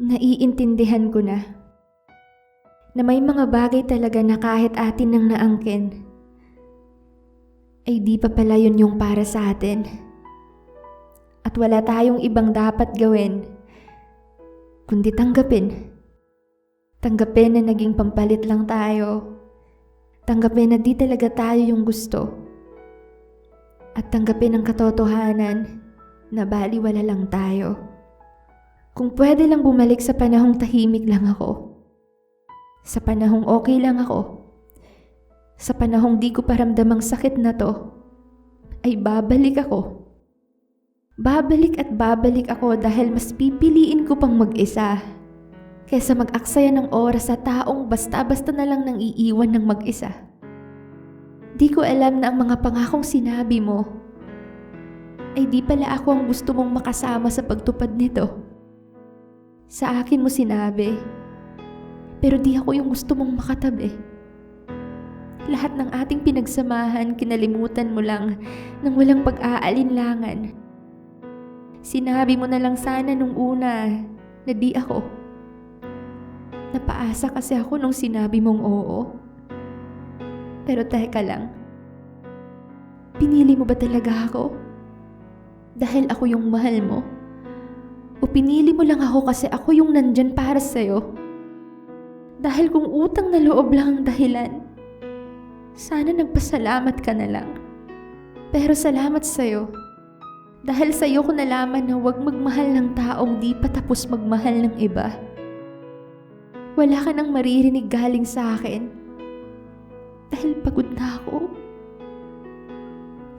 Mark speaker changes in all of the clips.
Speaker 1: Naiintindihan ko na. Na may mga bagay talaga na kahit atin nang naangkin, ay di pa pala yun yung para sa atin. At wala tayong ibang dapat gawin, kundi tanggapin. Tanggapin na naging pampalit lang tayo. Tanggapin na di talaga tayo yung gusto. At tanggapin ang katotohanan na baliwala lang tayo. Kung pwede lang bumalik sa panahong tahimik lang ako. Sa panahong okay lang ako. Sa panahong di ko paramdamang sakit na to, ay babalik ako. Babalik at babalik ako dahil mas pipiliin ko pang mag-isa kesa mag-aksaya ng oras sa taong basta-basta na lang nang iiwan ng mag-isa. Di ko alam na ang mga pangakong sinabi mo ay di pala ako ang gusto mong makasama sa pagtupad nito. Sa akin mo sinabi, pero di ako yung gusto mong makatabi. Lahat ng ating pinagsamahan, kinalimutan mo lang nang walang pag-aalinlangan. Sinabi mo na lang sana nung una na di ako. Napaasa kasi ako nung sinabi mong oo. Pero teka lang. Pinili mo ba talaga ako? Dahil ako yung mahal mo? O pinili mo lang ako kasi ako yung nandyan para sa'yo? Dahil kung utang na loob lang ang dahilan, sana nagpasalamat ka na lang. Pero salamat sa'yo. Dahil sa'yo ko nalaman na huwag magmahal ng taong di pa tapos magmahal ng iba. Wala ka nang maririnig galing sa akin. Dahil pagod na ako.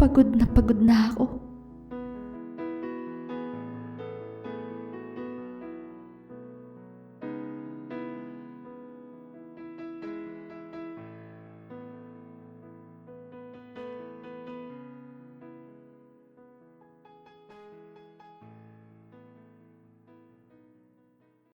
Speaker 1: Pagod na pagod na ako.